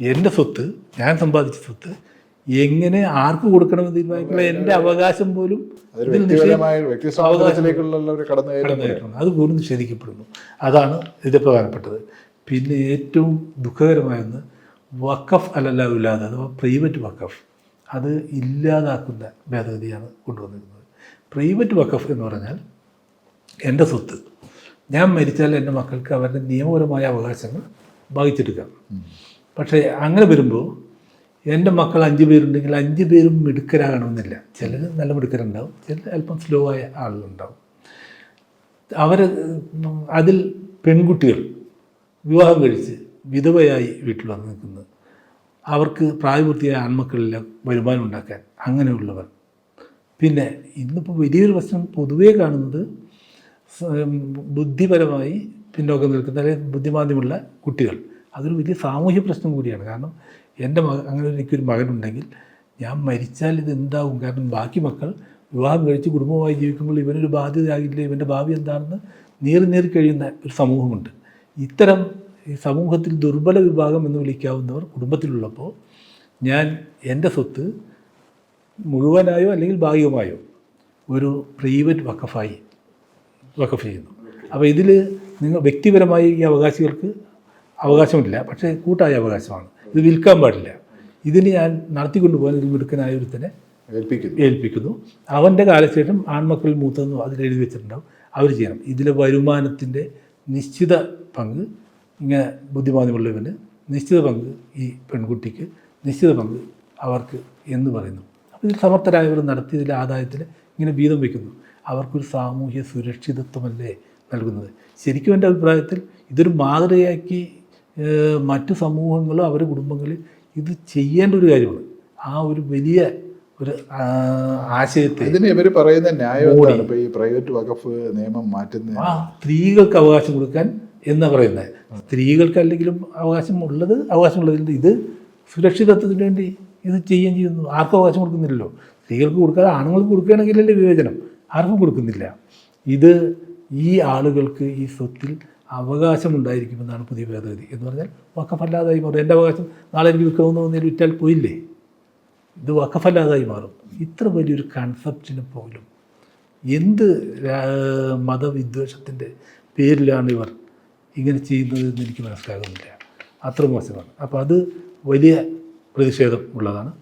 എന്റെ സ്വത്ത് ഞാൻ സമ്പാദിച്ച സ്വത്ത് എങ്ങനെ ആർക്ക് കൊടുക്കണമെന്ന് തീരുമാനിക്കുന്ന എന്റെ അവകാശം പോലും കടന്നുകയറ്റമാണ് അത് പോലും നിഷേധിക്കപ്പെടുന്നു. അതാണ് ഇതിന്റെ പ്രധാനപ്പെട്ടത്. പിന്നെ ഏറ്റവും ദുഃഖകരമായൊന്ന് വഖഫ് അലല്ലാവില്ലാതെ അഥവാ പ്രൈവറ്റ് വക്കഫ് അത് ഇല്ലാതാക്കുന്ന ഭേദഗതിയാണ് കൊണ്ടുവന്നിരുന്നത്. പ്രൈവറ്റ് വക്കഫ് എന്ന് പറഞ്ഞാൽ എന്റെ സ്വത്ത്. ഞാൻ മരിച്ചാൽ എന്റെ മക്കൾക്ക് അവരുടെ നിയമപരമായ അവകാശങ്ങൾ ഭാഗിച്ചെടുക്കാം. പക്ഷേ അങ്ങനെ വരുമ്പോൾ എന്റെ മക്കൾ അഞ്ച് പേരുണ്ടെങ്കിൽ അഞ്ച് പേരും മിടുക്കരാകണമെന്നില്ല. ചിലർ നല്ല മിടുക്കരുണ്ടാവും ചിലർ അല്പം സ്ലോ ആയ ആളുകളുണ്ടാവും. അവർ അതിൽ പെൺകുട്ടികൾ വിവാഹം കഴിച്ച് വിധവയായി വീട്ടിൽ വന്ന് നിൽക്കുന്നത് അവർക്ക് പ്രായപൂർത്തിയായ ആൺമക്കളെല്ലാം വരുമാനം ഉണ്ടാക്കാൻ അങ്ങനെയുള്ളവർ. പിന്നെ ഇന്നിപ്പോൾ വലിയൊരു പ്രശ്നം പൊതുവേ കാണുന്നത് ബുദ്ധിപരമായി പിന്നോക്കം നിൽക്കുന്ന അല്ലെങ്കിൽ ബുദ്ധിമാന്ദ്യമുള്ള കുട്ടികൾ. അതൊരു വലിയ സാമൂഹ്യ പ്രശ്നം കൂടിയാണ്. കാരണം എന്റെ മക അങ്ങനെ എനിക്കൊരു മകനുണ്ടെങ്കിൽ ഞാൻ മരിച്ചാൽ ഇത് എന്താവും കാരണം ബാക്കി മക്കൾ വിവാഹം കഴിച്ച് കുടുംബമായി ജീവിക്കുമ്പോൾ ഇവനൊരു ബാധ്യതയാകില്ല. ഇവന്റെ ഭാവി എന്താണെന്ന് നീറി നീറി കഴിയുന്ന ഒരു സമൂഹമുണ്ട്. ഇത്തരം ഈ സമൂഹത്തിൽ ദുർബല വിഭാഗം എന്ന് വിളിക്കാവുന്നവർ കുടുംബത്തിലുള്ളപ്പോൾ ഞാൻ എന്റെ സ്വത്ത് മുഴുവനായോ അല്ലെങ്കിൽ ഭാഗികമായോ ഒരു പ്രൈവറ്റ് വക്കഫായി വക്കഫ് ചെയ്യുന്നു. അപ്പോൾ ഇതിൽ നിങ്ങൾ വ്യക്തിപരമായി ഈ അവകാശികൾക്ക് അവകാശമില്ല. പക്ഷേ കൂട്ടായ അവകാശമാണ്. ഇത് വിൽക്കാൻ പാടില്ല. ഇതിന് ഞാൻ നടത്തിക്കൊണ്ടുപോകാൻ ഒരു മിടുക്കനായ ഒരുത്തനെ ഏൽപ്പിക്കുന്നു. ഏൽപ്പിക്കുന്നു. അവന്റെ കാലശേഷം ആൺമക്കൾ മൂത്തെന്ന് അതിൽ എഴുതി വെച്ചിട്ടുണ്ടാവും. അവർ ചെയ്യണം. ഇതിലെ വരുമാനത്തിന്റെ നിശ്ചിത പങ്ക് ഇങ്ങനെ ബുദ്ധിമാന്യമുള്ളവന് നിശ്ചിത പങ്ക് ഈ പെൺകുട്ടിക്ക് നിശ്ചിത പങ്ക് അവർക്ക് എന്ന് പറയുന്നു. അപ്പോൾ ഇതിൽ സമർത്ഥരായവർ നടത്തി ഇതിലെ ആദായത്തിൽ ഇങ്ങനെ വീതം വയ്ക്കുന്നു അവർക്കൊരു സാമൂഹ്യ സുരക്ഷിതത്വമല്ലേ നൽകുന്നത്? ശരിക്കും എന്റെ അഭിപ്രായത്തിൽ ഇതൊരു മാതൃകയാക്കി മറ്റു സമൂഹങ്ങളും അവരുടെ കുടുംബങ്ങളിൽ ഇത് ചെയ്യേണ്ട ഒരു കാര്യമാണ്. ആ ഒരു വലിയ ഒരു ആശയത്തെ ഇതിന് ഇവർ പറയുന്ന ന്യായം എന്താണ്? ഇപ്പൊ ഈ പ്രൈവറ്റ് വകഫ് നിയമം മാറ്റുന്ന ആ സ്ത്രീകൾക്ക് അവകാശം കൊടുക്കാൻ എന്നാ പറയുന്നത് സ്ത്രീകൾക്ക് അല്ലെങ്കിലും അവകാശം ഉള്ളത് അവകാശമുള്ളതിൽ ഇത് സുരക്ഷിതത്വത്തിന് വേണ്ടി ഇത് ചെയ്യുകയും ചെയ്യുന്നു. ആർക്കും അവകാശം കൊടുക്കുന്നില്ലല്ലോ. സ്ത്രീകൾക്ക് കൊടുക്കാതെ ആണുങ്ങൾക്ക് കൊടുക്കുകയാണെങ്കിലല്ലേ വിവേചനം? ആർക്കും കൊടുക്കുന്നില്ല. ഇത് ഈ ആളുകൾക്ക് ഈ സ്വത്തിൽ അവകാശമുണ്ടായിരിക്കുമെന്നാണ് പുതിയ ഭേദഗതി എന്ന് പറഞ്ഞാൽ വക്കഫല്ലാതായി മാറും. എന്റെ അവകാശം നാളെ എനിക്ക് വിൽക്കണമെന്ന് തോന്നിയാൽ വിറ്റാൽ പോയില്ലേ? ഇത് വക്കഫല്ലാതായി മാറും. ഇത്ര വലിയൊരു കൺസെപ്റ്റിന് പോലും എന്ത് മതവിദ്വേഷത്തിന്റെ പേരിലാണ് ഇവർ ഇങ്ങനെ ചെയ്യുന്നത് എന്ന് എനിക്ക് മനസ്സിലാകുന്നില്ല. അത്ര മോശമാണ്. അപ്പോൾ അത് വലിയ പ്രതിഷേധം ഉള്ളതാണ്.